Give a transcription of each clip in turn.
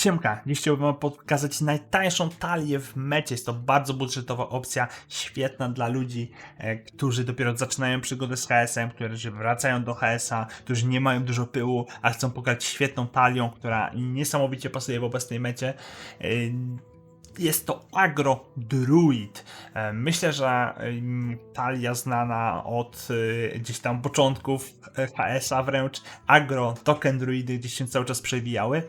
Siemka, dziś chciałbym pokazać najtańszą talię w mecie. Jest to bardzo budżetowa opcja, świetna dla ludzi, e, którzy dopiero zaczynają przygodę z HS-em, którzy wracają do HS-a, którzy nie mają dużo pyłu, a chcą pokazać świetną talią, która niesamowicie pasuje w obecnej mecie. E, jest to Agro Druid. E, Myślę, że talia znana od y, gdzieś tam początków e, HS-a wręcz. Agro Token Druidy gdzieś się cały czas przewijały.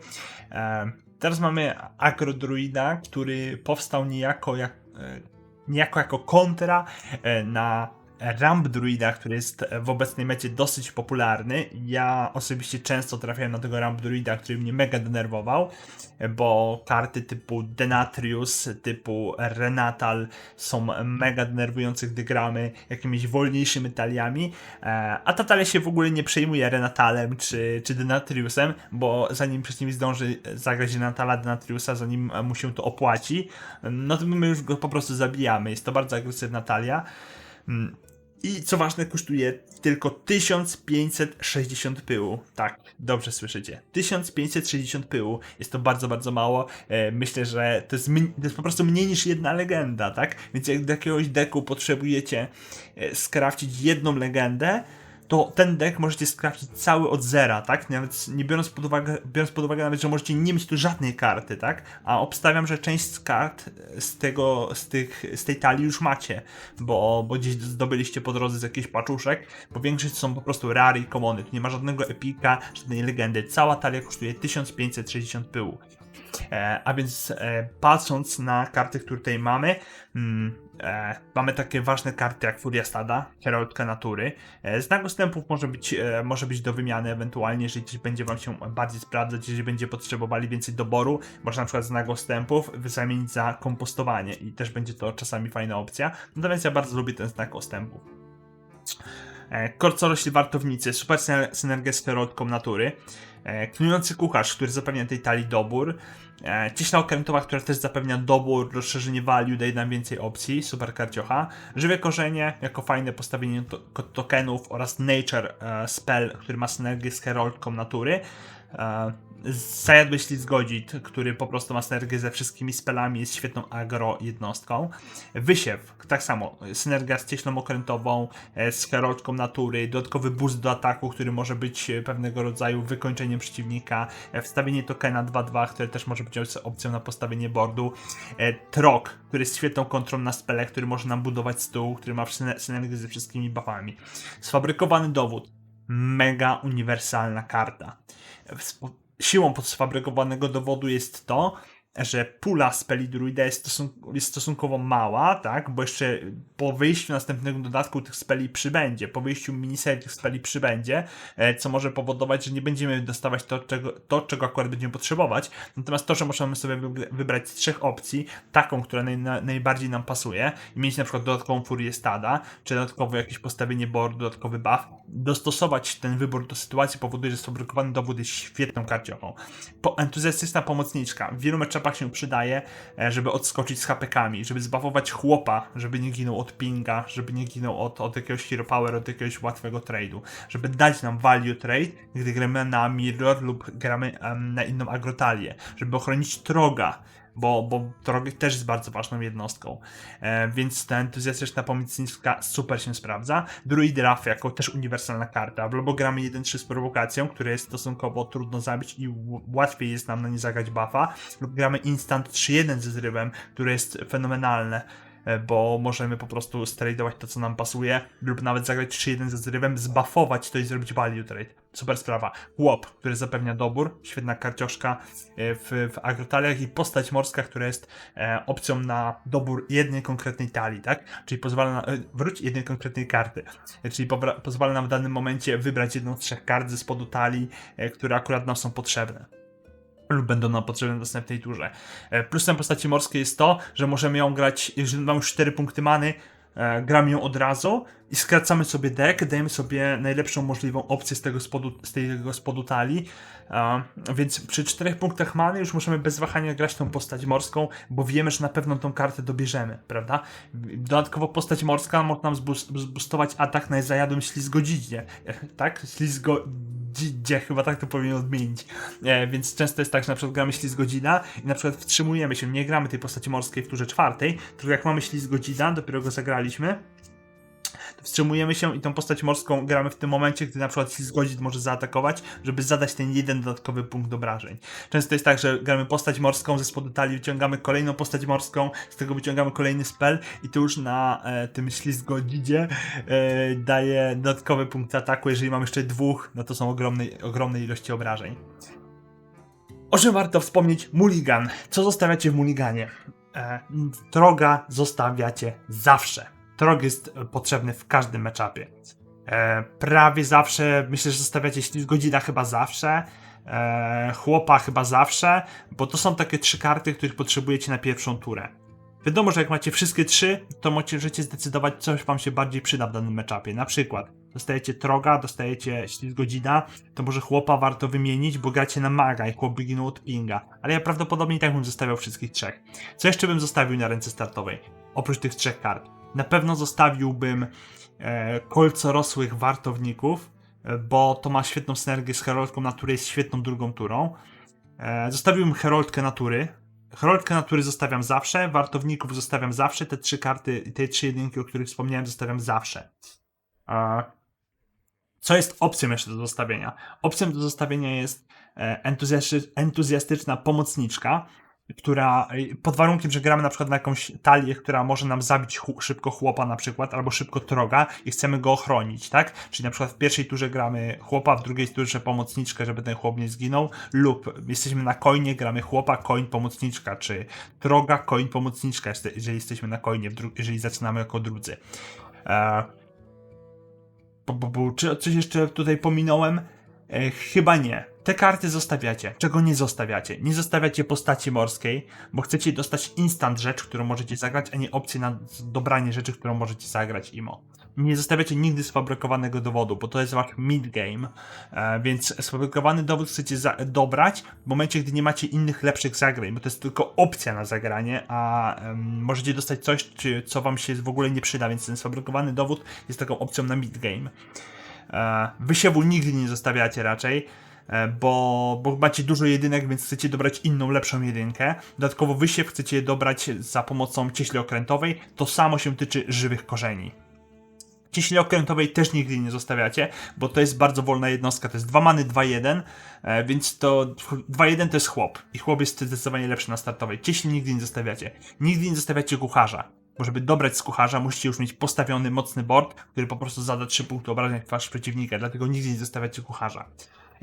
E, Teraz mamy Agro Druida, który powstał niejako jak, e, niejako jako kontra e, na Ramp Druida, który jest w obecnej mecie dosyć popularny. Ja osobiście często trafiałem na tego Ramp Druida, który mnie mega denerwował, bo karty typu Denatrius, typu Renatal są mega denerwujące, gdy gramy jakimiś wolniejszymi taliami, e, a ta talia się w ogóle nie przejmuje Renatalem czy, czy Denatriusem, bo zanim przeciwnik zdąży zagrać Renatala Denatriusa, zanim mu się to opłaci, no to my już go po prostu zabijamy. Jest to bardzo agresywna talia. I co ważne, kosztuje tylko 1560 pyłu. Tak, dobrze słyszycie. 1560 pyłu. Jest to bardzo, bardzo mało. E, myślę, że to jest, to jest po prostu mniej niż jedna legenda, tak? Więc jak do jakiegoś deku potrzebujecie e, skrafcić jedną legendę, to ten deck możecie skrafcić cały od zera, tak? Nawet nie biorąc pod uwagę, biorąc pod uwagę nawet, że możecie nie mieć tu żadnej karty, tak? A obstawiam, że część z kart z tego, z tych, z tej talii już macie, bo, bo gdzieś zdobyliście po drodze z jakichś paczuszek, bo większość są po prostu rary i komony, tu nie ma żadnego epika, żadnej legendy. Cała talia kosztuje 1560 pyłu. E, a więc e, patrząc na karty, które tutaj mamy, mm, e, mamy takie ważne karty jak Furia Stada, Heraldka Natury. E, znak ustępów może być, e, może być do wymiany ewentualnie, jeżeli gdzieś będzie wam się bardziej sprawdzać, jeżeli będzie potrzebowali więcej doboru, można na przykład znak ustępów zamienić za kompostowanie i też będzie to czasami fajna opcja. Natomiast ja bardzo lubię ten znak ustępów. E, Korcorośli wartownicy, super syner- synergia z heraldką natury. E, Knujący kucharz, który zapewnia tej talii dobór. E, Cieśla okrętowa, która też zapewnia dobór, rozszerzenie value, daje nam więcej opcji, super karciocha. Żywe korzenie, jako fajne postawienie to tokenów oraz nature spell, który ma synergię z heraldką natury. Zajadły ślizg godzit, który po prostu ma synergię ze wszystkimi spelami, jest świetną agro jednostką. Wysiew, tak samo, synergia z cieślą okrętową, e, z heraldką natury, dodatkowy boost do ataku, który może być e, pewnego rodzaju wykończeniem przeciwnika, e, wstawienie tokena 2-2, które też może być opcją na postawienie boardu, Trok, który jest świetną kontrą na spele, który może nam budować stół, który ma syne- synergię ze wszystkimi buffami. Sfabrykowany dowód, mega uniwersalna karta. Siłą podsfabrykowanego dowodu jest to, że pula speli druida jest, jest stosunkowo mała, tak? Bo jeszcze po wyjściu następnego dodatku tych speli przybędzie, po wyjściu miniserii tych speli przybędzie, e, co może powodować, że nie będziemy dostawać to czego, to, czego akurat będziemy potrzebować. Natomiast to, że możemy sobie wybrać z trzech opcji, taką, która naj, na, najbardziej nam pasuje i mieć na przykład dodatkową furię stada, czy dodatkowo jakieś postawienie boardu, dodatkowy buff, dostosować ten wybór do sytuacji powoduje, że sfabrykowany dowód jest świetną karciochą. Po, entuzjastyczna pomocniczka. W wielu meczapach się przydaje, e, żeby odskoczyć z HPK-ami, żeby zbawować chłopa, żeby nie ginął od pinga, żeby nie ginął od, od jakiegoś hero power, od jakiegoś łatwego trade'u, żeby dać nam value trade, gdy gramy na mirror lub gramy em, na inną agrotalię, żeby ochronić troga, bo, bo Trog też jest bardzo ważną jednostką. E, więc ta entuzjastyczna pomocnicka super się sprawdza. Druid Raf jako też uniwersalna karta. W Lobo gramy 1-3 z prowokacją, które jest stosunkowo trudno zabić i łatwiej jest nam na nie zagrać buffa. Lub gramy instant 3-1 ze zrywem, które jest fenomenalne. E, Bo możemy po prostu stradować to, co nam pasuje, lub nawet zagrać 3-1 ze zrywem, zbuffować to i zrobić value trade. Super sprawa. Łop, który zapewnia dobór, świetna karcioszka e, w, w agrotaliach i postać morska, która jest e, opcją na dobór jednej konkretnej talii, tak? Czyli pozwala na, e, wróć jednej konkretnej karty. E, czyli pozwala nam w danym momencie wybrać jedną z trzech kart ze spodu talii, e, które akurat nam są potrzebne lub będą nam potrzebne w następnej turze. E, Plusem postaci morskiej jest to, że możemy ją grać, jeżeli mamy już 4 punkty many, e, gramy ją od razu i skracamy sobie deck, dajemy sobie najlepszą możliwą opcję z tego spodu, z tego spodu talii. A, więc przy czterech punktach many już możemy bez wahania grać tą postać morską, bo wiemy, że na pewno tą kartę dobierzemy, prawda? Dodatkowo postać morska może nam zbustować atak na zajadłym ślizgodzidzie, tak? Ślizgodzidzie, chyba tak to powinien odmienić. E, więc często jest tak, że na przykład gramy ślizgodzina i na przykład wstrzymujemy się, nie gramy tej postaci morskiej w turze czwartej, tylko jak mamy ślizgodzina, dopiero go zagraliśmy, wstrzymujemy się i tą postać morską gramy w tym momencie, gdy na przykład ślizgodzin może zaatakować, żeby zadać ten jeden dodatkowy punkt obrażeń. Często jest tak, że gramy postać morską, ze spodu talii wyciągamy kolejną postać morską, z tego wyciągamy kolejny spell i to już na e, tym ślizgodzidzie e, daje dodatkowy punkt ataku, jeżeli mamy jeszcze dwóch, no to są ogromne, ogromne ilości obrażeń. O czym warto wspomnieć? Mulligan. Co zostawiacie w Mulliganie? E, droga zostawiacie zawsze. Trog jest e, potrzebny w każdym meczapie. E, prawie zawsze, myślę, że zostawiacie ślizgodzina chyba zawsze, e, chłopa chyba zawsze, bo to są takie trzy karty, których potrzebujecie na pierwszą turę. Wiadomo, że jak macie wszystkie trzy, to możecie zdecydować, coś wam się bardziej przyda w danym meczapie. Na przykład dostajecie Troga, dostajecie Ślizgodzina, to może chłopa warto wymienić, bo gracie na maga i chłop wyginął od pinga. Ale ja prawdopodobnie i tak bym zostawiał wszystkich trzech. Co jeszcze bym zostawił na ręce startowej? Oprócz tych trzech kart. Na pewno zostawiłbym e, kolcorosłych wartowników, e, bo to ma świetną synergię z Heroldką Natury, jest świetną drugą turą. E, zostawiłbym Heroldkę Natury. Heroldkę Natury zostawiam zawsze, wartowników zostawiam zawsze, te trzy karty, te trzy jedynki, o których wspomniałem, zostawiam zawsze. E, co jest opcją jeszcze do zostawienia? Opcją do zostawienia jest e, entuzjastyczna pomocniczka, która y, pod warunkiem, że gramy na przykład na jakąś talię, która może nam zabić szybko chłopa na przykład, albo szybko troga i chcemy go ochronić, tak? Czyli na przykład w pierwszej turze gramy chłopa, w drugiej turze pomocniczkę, żeby ten chłop nie zginął, lub jesteśmy na koinie, gramy chłopa, koń, pomocniczka, czy troga, koń, pomocniczka, jeżeli jesteśmy na koinie, jeżeli zaczynamy jako drudzy. E, bu- bu- bu- czy coś jeszcze tutaj pominąłem? E, chyba nie. Te karty zostawiacie. Czego nie zostawiacie? Nie zostawiacie postaci morskiej, bo chcecie dostać instant rzecz, którą możecie zagrać, a nie opcję na dobranie rzeczy, którą możecie zagrać imo. Nie zostawiacie nigdy sfabrykowanego dowodu, bo to jest wasz mid-game, e, więc sfabrykowany dowód chcecie dobrać w momencie, gdy nie macie innych lepszych zagrań, bo to jest tylko opcja na zagranie, a możecie dostać coś, czy, co wam się w ogóle nie przyda, więc ten sfabrykowany dowód jest taką opcją na mid-game. E, Wysiewu nigdy nie zostawiacie raczej, e, bo, bo macie dużo jedynek, więc chcecie dobrać inną, lepszą jedynkę. Dodatkowo wysiew chcecie dobrać za pomocą cieśli okrętowej. To samo się tyczy żywych korzeni. Cieśli okrętowej też nigdy nie zostawiacie, bo to jest bardzo wolna jednostka. To jest 2 many 2-1, e, więc to 2-1 to jest chłop. I chłop jest zdecydowanie lepszy na startowej. Cieśli nigdy nie zostawiacie. Nigdy nie zostawiacie kucharza. Żeby dobrać z kucharza, musicie już mieć postawiony mocny board, który po prostu zada 3 punkty obrażeń w twarz przeciwnika, dlatego nigdy nie zostawiacie kucharza.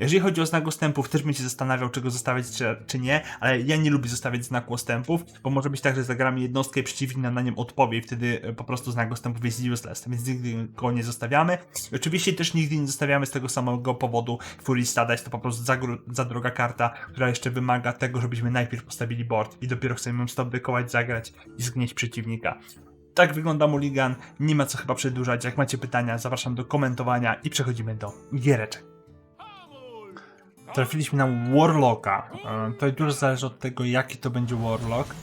Jeżeli chodzi o znak ostępów, też bym się zastanawiał, czego zostawiać, czy, czy nie, ale ja nie lubię zostawiać znaku ostępów, bo może być tak, że zagramy jednostkę i przeciwnik na nią odpowie i wtedy e, po prostu znak ostępów jest useless, więc nigdy go nie zostawiamy. Oczywiście też nigdy nie zostawiamy z tego samego powodu Fury Stada, jest to po prostu za, za droga karta, która jeszcze wymaga tego, żebyśmy najpierw postawili board i dopiero chcemy ją stop dekować, zagrać i zgnieść przeciwnika. Tak wygląda Mulligan, nie ma co chyba przedłużać. Jak macie pytania, zapraszam do komentowania i przechodzimy do giereczek. Trafiliśmy na Warlocka. E, To dużo zależy od tego, jaki to będzie Warlock.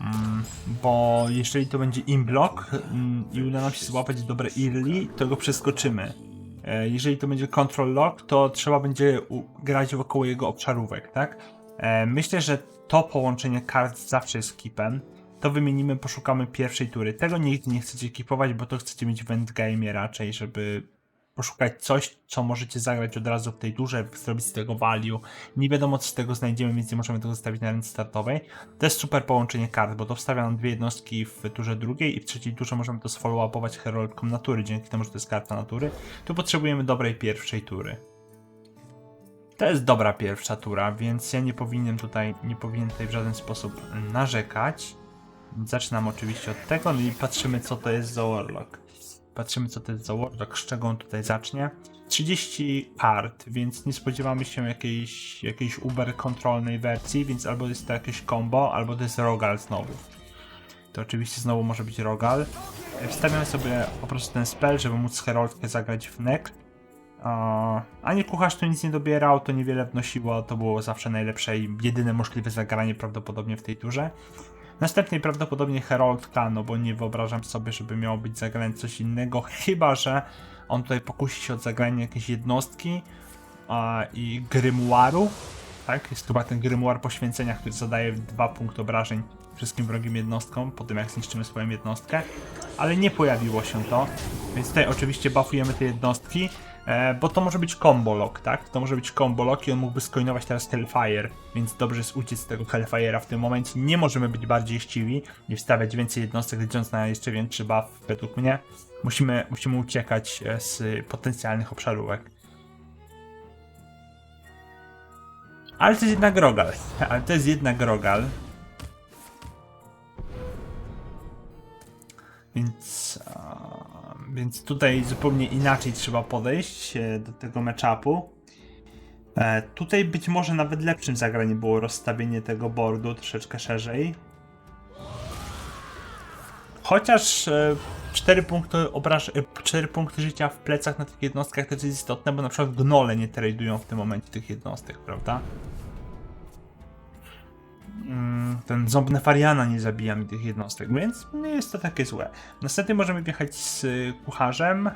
Mm, Bo jeżeli to będzie Imblock mm, i uda nam się złapać dobre early, to go przeskoczymy. E, Jeżeli to będzie Control Lock, to trzeba będzie grać wokół jego obszarówek, tak? E, Myślę, że to połączenie kart zawsze jest kipem. To wymienimy, poszukamy pierwszej tury. Tego nigdy nie chcecie kipować, bo to chcecie mieć w endgame raczej, żeby poszukać coś, co możecie zagrać od razu w tej turze, zrobić z tego value. Nie wiadomo, co z tego znajdziemy, więc nie możemy tego zostawić na ręce startowej. To jest super połączenie kart, bo to wstawia nam dwie jednostki w turze drugiej i w trzeciej turze możemy to sfollow-upować heroldką natury, dzięki temu, że to jest karta natury. Tu potrzebujemy dobrej pierwszej tury. To jest dobra pierwsza tura, więc ja nie powinien tutaj, nie powinien tutaj w żaden sposób narzekać. Zaczynam oczywiście od tego, no i patrzymy, co to jest za Warlock. Patrzymy, co to jest za Warlock, z czego on tutaj zacznie. 30 kart, więc nie spodziewamy się jakiejś, jakiejś uber kontrolnej wersji, więc albo jest to jakieś combo, albo to jest Rogal znowu. To oczywiście znowu może być Rogal. wstawiam sobie po prostu ten spell, żeby móc Heroldkę zagrać w neck. Ani kucharz tu nic nie dobierał, to niewiele wnosiło, to było zawsze najlepsze i jedyne możliwe zagranie prawdopodobnie w tej turze. Następnie prawdopodobnie Heroldka, no bo nie wyobrażam sobie, żeby miało być zagrane coś innego, chyba że on tutaj pokusi się o zagranie jakiejś jednostki a, i Grymuaru. Tak, jest chyba ten Grymuar poświęcenia, który zadaje 2 punkty obrażeń wszystkim wrogim jednostkom, po tym jak zniszczymy swoją jednostkę. Ale nie pojawiło się to, więc tutaj oczywiście buffujemy te jednostki, bo to może być combo lock, tak? To może być combo lock i on mógłby skoinować teraz Hellfire, więc dobrze jest uciec z tego Hellfire'a w tym momencie. Nie możemy być bardziej chciwi i wstawiać więcej jednostek, licząc na jeszcze większy buff, według mnie. Musimy, musimy uciekać e, z potencjalnych obszarówek. Ale to jest jednak Rogal. Ale to jest jednak Rogal. Więc, więc tutaj zupełnie inaczej trzeba podejść e, do tego matchupu. E, tutaj być może nawet lepszym zagraniem było rozstawienie tego boardu troszeczkę szerzej. Chociaż e, 4 punkty obraż, e, 4 punkty życia w plecach na tych jednostkach też jest istotne, bo na przykład gnole nie tradują w tym momencie tych jednostek, prawda? Mm, ten ząb Nefariana nie zabija mi tych jednostek, więc nie jest to takie złe. Następnie możemy wjechać z y, kucharzem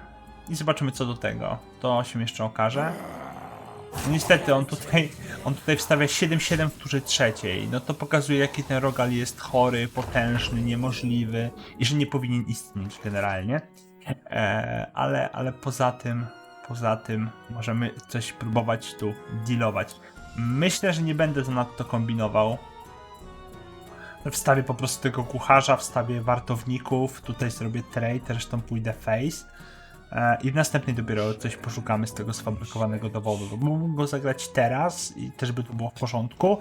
i zobaczymy co do tego. To się jeszcze okaże. Niestety on tutaj, on tutaj wstawia 7-7 w turze trzeciej. No to pokazuje jaki ten Rogal jest chory, potężny, niemożliwy i że nie powinien istnieć generalnie. E, ale, ale poza tym, poza tym możemy coś próbować tu dealować. Myślę, że nie będę zanadto kombinował. Wstawię po prostu tego kucharza, wstawię wartowników, tutaj zrobię trade, zresztą pójdę face. E, I w następnej dopiero coś poszukamy z tego sfabrykowanego dowodu. Mógłbym go zagrać teraz i też by to było w porządku,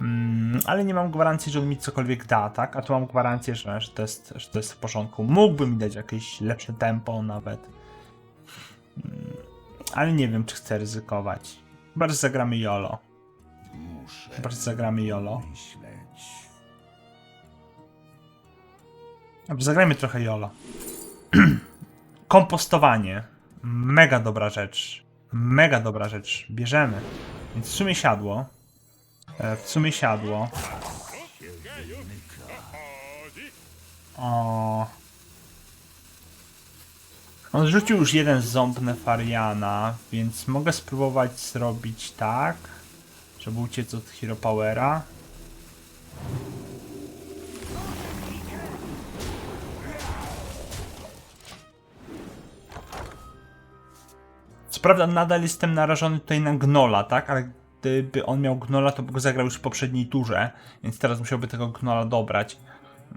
mm, ale nie mam gwarancji, że on mi cokolwiek da, tak? A tu mam gwarancję, że, że, to, jest, że to jest w porządku. Mógłby mi dać jakieś lepsze tempo nawet. Mm, ale nie wiem, czy chcę ryzykować. Że zagramy YOLO. Że zagramy YOLO. Dobrze, zagrajmy trochę YOLO. Kompostowanie. Mega dobra rzecz. Mega dobra rzecz. Bierzemy. Więc w sumie siadło. E, W sumie siadło. O. On rzucił już jeden ząb Nefariana, więc mogę spróbować zrobić tak, żeby uciec od Hero Powera. Co prawda nadal jestem narażony tutaj na Gnola, tak? Ale gdyby on miał Gnola, to by go zagrał już w poprzedniej turze, więc teraz musiałby tego Gnola dobrać.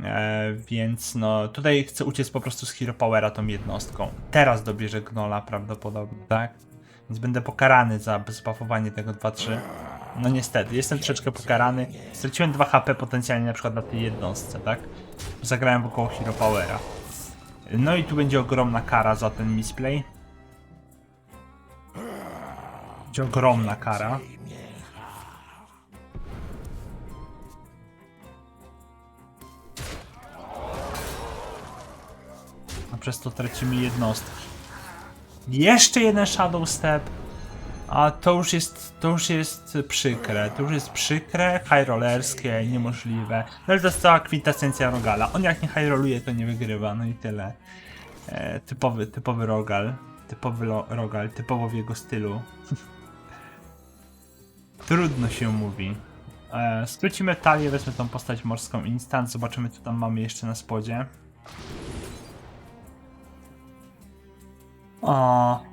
E, więc no, tutaj chcę uciec po prostu z Hero Powera tą jednostką. Teraz dobierze Gnola prawdopodobnie, tak? Więc będę pokarany za bezbuffowanie tego 2-3. No niestety, jestem troszeczkę pokarany. Straciłem 2 HP potencjalnie na przykład na tej jednostce, tak? Zagrałem wokoło Hero Powera. No i tu będzie ogromna kara za ten misplay. Będzie ogromna kara. A przez to tracimy jednostki. Jeszcze jeden Shadow Step. A to już jest, to już jest przykre, to już jest przykre, high rollerskie, niemożliwe. No ale cała kwintesencja Rogala. On jak nie high rolluje, to nie wygrywa, no i tyle. E, typowy, typowy Rogal. Typowy Rogal, typowo w jego stylu. Trudno się mówi. E, skrócimy talię, wezmę tą postać morską instant, zobaczymy co tam mamy jeszcze na spodzie. O.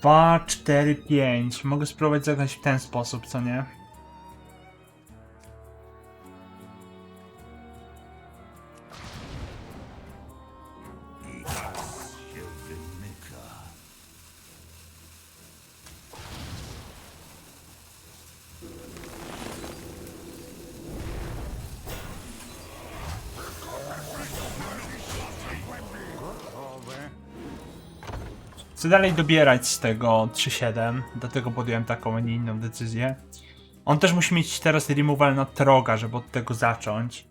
2, 4, 5. Mogę spróbować zagrać w ten sposób, co nie? Chcę dalej dobierać z tego 3-7, dlatego podjąłem taką, a nie inną decyzję. On też musi mieć teraz removal na troga, żeby od tego zacząć.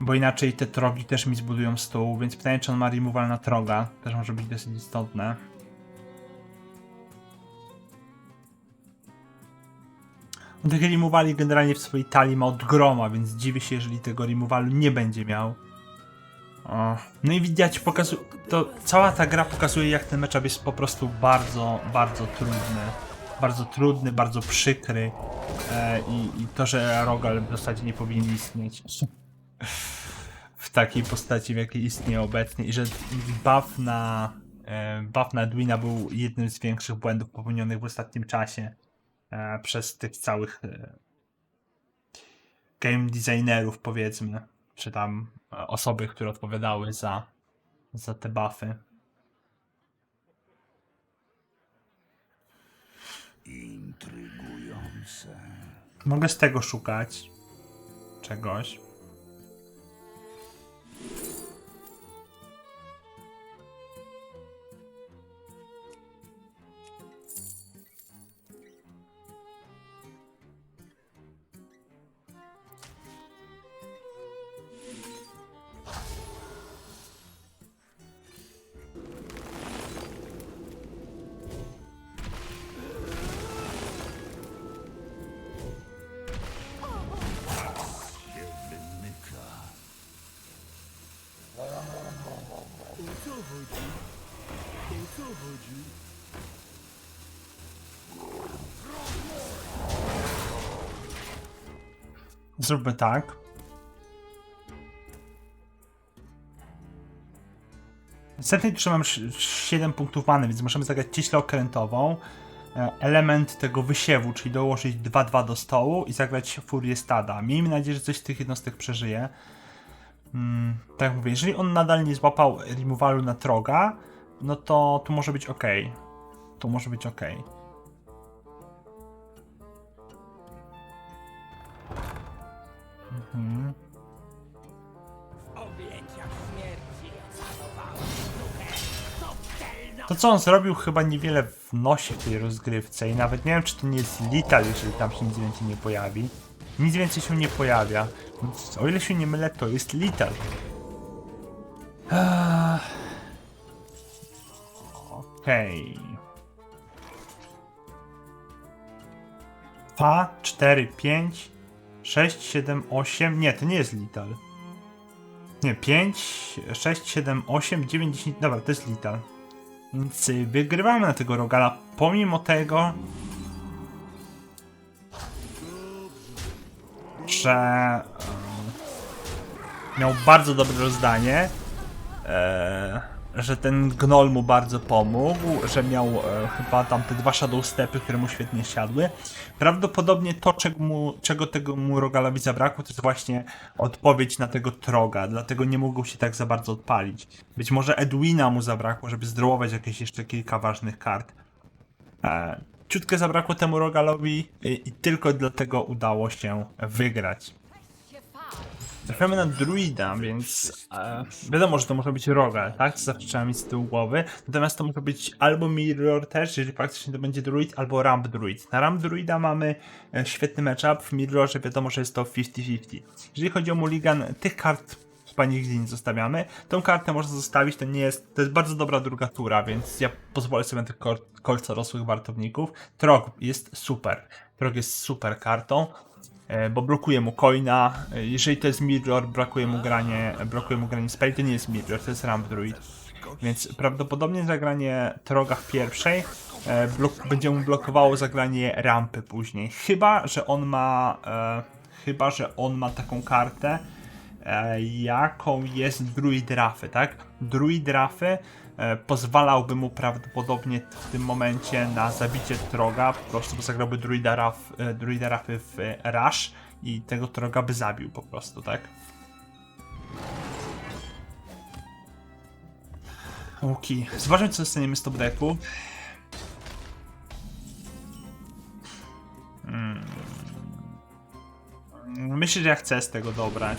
Bo inaczej te trogi też mi zbudują stół, więc pytanie czy on ma removal na troga, też może być dosyć istotne. On tych removali generalnie w swojej talii ma od groma, więc dziwię się, jeżeli tego removalu nie będzie miał. No i widać, pokazuje, to cała ta gra pokazuje, jak ten matchup jest po prostu bardzo, bardzo trudny. Bardzo trudny, bardzo przykry. E, i, I to, że Rogal w zasadzie nie powinien istnieć. W takiej postaci, w jakiej istnieje obecnie. I że buff na, e, buff na Edwina był jednym z większych błędów popełnionych w ostatnim czasie. E, przez tych całych e, game designerów, powiedzmy, czy tam e, osoby, które odpowiadały za, za te buffy. Intrygujące. Mogę z tego szukać czegoś. Zróbmy tak. Następnie trzymam 7 punktów many, więc możemy zagrać cieślę okrętową. e, Element tego wysiewu, czyli dołożyć 2-2 do stołu i zagrać furię stada. Miejmy nadzieję, że coś z tych jednostek przeżyje. Mm, tak jak mówię, jeżeli on nadal nie złapał removalu na troga, no to tu może być ok. Tu może być ok. Mhm. To co on zrobił chyba niewiele wnosi w tej rozgrywce i nawet nie wiem czy to nie jest Lital, jeżeli tam się nic więcej nie pojawi. Nic więcej się nie pojawia. Więc o ile się nie mylę, to jest Lital. Okej. 2, 4, 5, 6, 7, 8. Nie, to nie jest Lital. Nie, 5, 6, 7, 8, 9, 10. Dobra, to jest Lital. Więc y, wygrywamy na tego Rogala, pomimo tego, że e, miał bardzo dobre rozdanie, e, że ten Gnoll mu bardzo pomógł, że miał e, chyba tam te dwa Shadow Stepy, które mu świetnie siadły. Prawdopodobnie to, czego, mu, czego tego mu Rogalowi zabrakło, to jest właśnie odpowiedź na tego Troga, dlatego nie mógł się tak za bardzo odpalić. Być może Edwina mu zabrakło, żeby zdrołować jakieś jeszcze kilka ważnych kart. E, ciutkę zabrakło temu Rogalowi i, i tylko dlatego udało się wygrać. Trafiamy na druida, więc e, wiadomo, że to może być Rogal, tak? To zawsze trzeba mieć z tyłu głowy. Natomiast to może być albo Mirror też, jeżeli faktycznie to będzie druid, albo Ramp druid. Na Ramp druida mamy e, świetny matchup, w Mirrorze wiadomo, że jest to 50-50. Jeżeli chodzi o Mulligan, tych kart chyba nigdzie nie zostawiamy. Tą kartę można zostawić, to nie jest, to jest bardzo dobra druga tura, więc ja pozwolę sobie na tych kol kolcorosłych wartowników. Trog jest super. Trog jest super kartą bo blokuje mu coina. E, Jeżeli to jest mirror, brakuje mu granie, brakuje mu granie spell, to nie jest mirror, to jest ramp druid. Więc prawdopodobnie zagranie Troga w pierwszej e, blok, będzie mu blokowało zagranie rampy później. Chyba, że on ma e, chyba, że on ma taką kartę e, jaką jest druid Rafy, tak? Druid Rafy e, pozwalałby mu prawdopodobnie w tym momencie na zabicie Troga, po prostu zagrałby druida, e, druida Rafy w e, Rush i tego Troga by zabił po prostu, tak? Łuki. Zobaczmy co dostaniemy z top decku. Hmm. Myślę, że ja chcę z tego dobrać.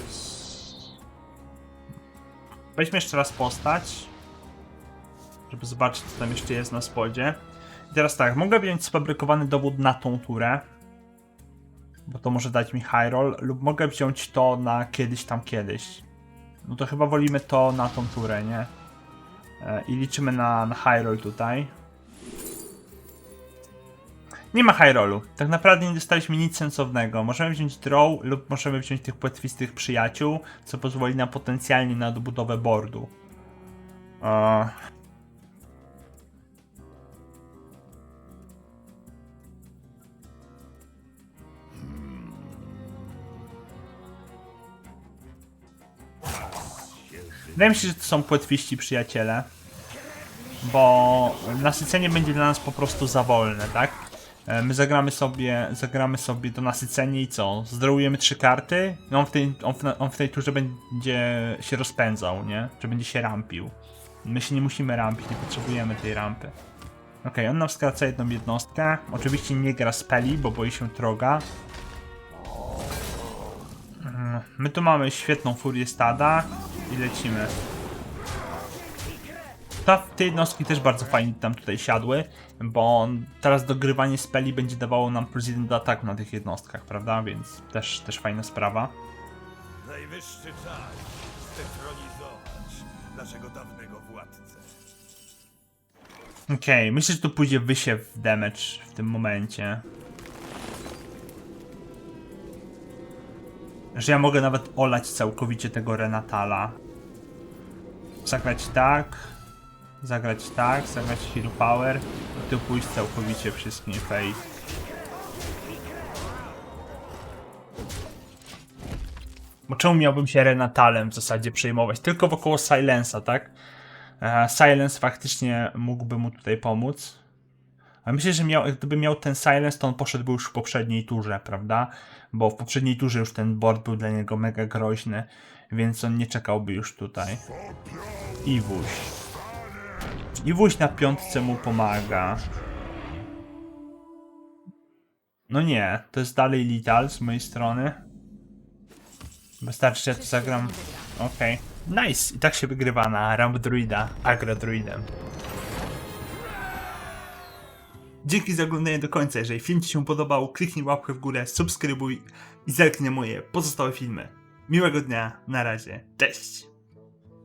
Weźmy jeszcze raz postać. Żeby zobaczyć, co tam jeszcze jest na spodzie. I teraz tak, mogę wziąć sfabrykowany dowód na tą turę, bo to może dać mi high roll, lub mogę wziąć to na kiedyś tam kiedyś. No to chyba wolimy to na tą turę, nie? E, I liczymy na, na high roll tutaj. Nie ma high rollu. Tak naprawdę nie dostaliśmy nic sensownego. Możemy wziąć draw lub możemy wziąć tych płetwistych przyjaciół, co pozwoli nam potencjalnie na dobudowę boardu. Eee, Wydaje mi się, że to są płetwiści przyjaciele. Bo nasycenie będzie dla nas po prostu za wolne, tak? E, My zagramy sobie, zagramy sobie to nasycenie i co? Zdrowujemy trzy karty i on w, tej, on, w, on w tej turze będzie się rozpędzał, nie? Czy będzie się rampił. My się nie musimy rampić, nie potrzebujemy tej rampy. Okej, on nam skraca jedną jednostkę. Oczywiście nie gra speli, bo boi się troga. My tu mamy świetną furię stada i lecimy. Ta, te jednostki też bardzo fajnie tam tutaj siadły, bo teraz dogrywanie speli będzie dawało nam plus jeden do ataku na tych jednostkach, prawda? Więc też, też fajna sprawa. Najwyższy czas zdetronizować naszego dawnego władcę. Okej, myślę, że tu pójdzie wysiew damage w tym momencie. Że ja mogę nawet olać całkowicie tego Renatala. Zagrać tak. Zagrać tak, zagrać Heal Power. I tu pójść całkowicie wszystkim Fate. Bo czemu miałbym się Renatalem w zasadzie przejmować? Tylko wokoło Silensa, tak? E, Silence faktycznie mógłby mu tutaj pomóc. A myślę, że miał, gdyby miał ten Silence, to on poszedłby już w poprzedniej turze, prawda? Bo w poprzedniej turze już ten board był dla niego mega groźny, więc on nie czekałby już tutaj. Iwuś. Iwuś na piątce mu pomaga. No nie, to jest dalej Lethal z mojej strony. Wystarczy, ja tu zagram. Okej. Nice! I tak się wygrywa na Ramp Druida, Agro Druidem. Dzięki za oglądanie do końca. Jeżeli film Ci się podobał, kliknij łapkę w górę, subskrybuj i zerknij moje pozostałe filmy. Miłego dnia, na razie, cześć!